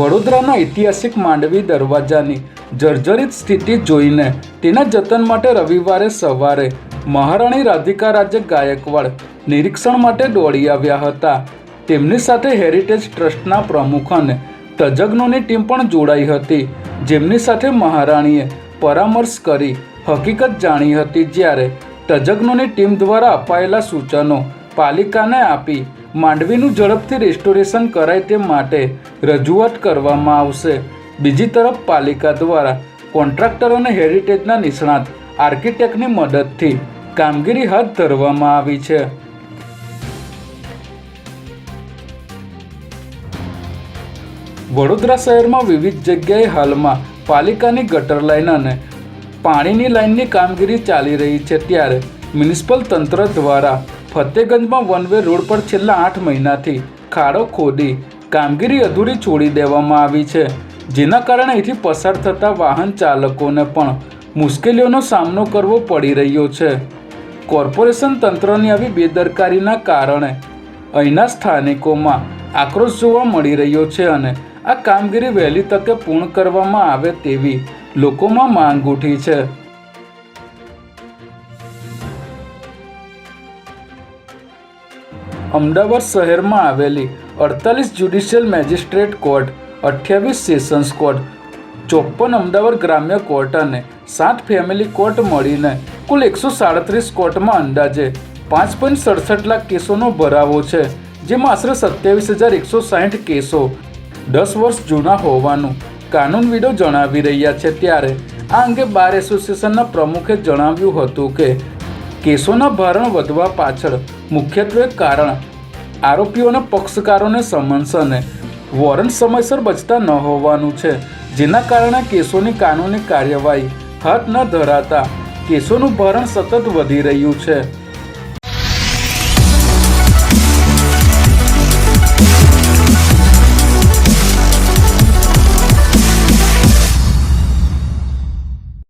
વડોદરાના ઐતિહાસિક માંડવી દરવાજાની જર્જરિત સ્થિતિ જોઈને તેના જતન માટે રવિવારે સવારે મહારાણી રાધિકા રાજે ગાયકવાડ નિરીક્ષણ માટે દોડી આવ્યા હતા. તેમની સાથે હેરિટેજ ટ્રસ્ટના પ્રમુખ અને તજજ્ઞોની ટીમ પણ જોડાઈ હતી. જેમની સાથે મહારાણીએ પરામર્શ કરી હકીકત જાણી હતી જ્યારે તજજ્ઞોની ટીમ દ્વારા અપાયેલા સૂચનો પાલિકાને આપી માંડવીનું ઝડપથી રેસ્ટોરેશન કરાય તે માટે રજૂઆત કરવામાં આવશે. બીજી તરફ પાલિકા દ્વારા કોન્ટ્રાક્ટર અને હેરિટેજના નિષ્ણાત આર્કિટેક્ટની મદદથી કામગીરી હાથ ધરવામાં આવી છે. વડોદરા શહેરમાં વિવિધ જગ્યાએ હાલમાં પાલિકાની ગટર લાઇન અને પાણીની લાઈનની કામગીરી ચાલી રહી છે ત્યારે મ્યુનિસિપલ તંત્ર દ્વારા ફતેગંજમાં વન વે રોડ પર છેલ્લા આઠ મહિનાથી ખાડો ખોદી કામગીરી અધૂરી છોડી દેવામાં આવી છે. જેના કારણે અહીંથી પસાર થતા વાહન ચાલકોને પણ મુશ્કેલીઓનો સામનો કરવો પડી રહ્યો છે. કોર્પોરેશન તંત્રની આવી બેદરકારીના કારણે અહીંના સ્થાનિકોમાં આક્રોશ જોવા મળી રહ્યો છે અને આ કામગીરી વહેલી તકે પૂર્ણ કરવામાં આવે તેવી લોકોમાં માંગ ઉઠી છે. અમદાવાદ શહેરમાં આવેલી અડતાલીસ જ્યુડિશિયલ મેજિસ્ટ્રેટ કોર્ટ, અઠ્યાવીસ સેશન્સ કોર્ટ, ચોપ્પન અમદાવાદ ગ્રામ્ય કોર્ટ અને સાત ફેમિલી કોર્ટ મળીને કુલ એકસો સાડત્રીસ કોર્ટમાં અંદાજે પાંચ પોઈન્ટ સડસઠ લાખ કેસોનો ભરાવો છે, જેમાં આશરે સત્યાવીસ હજાર એકસો સાહીઠ કેસો દસ વર્ષ જૂના હોવાનું કાનૂનવિદો જણાવી રહ્યા છે. ત્યારે આ અંગે બાર એસોસિએશનના પ્રમુખે જણાવ્યું હતું કે કેસોના ભારણ વધવા પાછળ મુખ્યત્વે કારણ આરોપીઓના પક્ષકારોને સમન્સ અને વોરંટ સમયસર બચતા ન હોવાનું છે, જેના કારણે કેસોની કાનૂની કાર્યવાહી હાથ ન ધરાતા કેસોનું ભારણ સતત વધી રહ્યું છે.